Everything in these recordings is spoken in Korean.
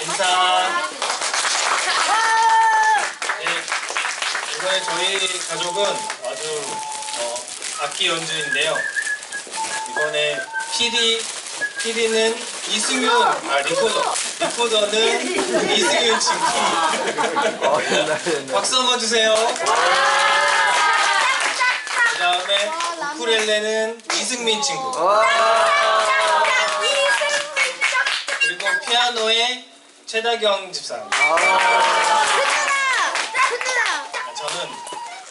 인사. 네, 이번에 저희 가족은 아주 어, 악기 연주인데요. 이번에 PD, PD는 이승윤, 아 리코더, 리코더는 이승윤 친구. 옛날. 박수 한번 주세요. 그 다음에 우쿨렐레는 이승민 친구. 와. 그리고 피아노의 최다경 집사님. 아. 아, 저는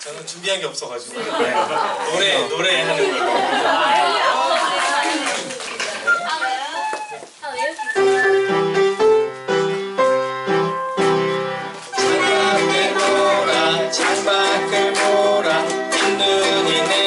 저는 준비한 게 없어가지고 네. 노래 노래 하는 걸로. 창밖을 보라 창밖을 보라 흰눈이 내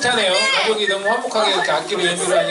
아유, 흐뭇하네요. 가족이 너무 화목하게 이렇게 악기로 연주를 하니.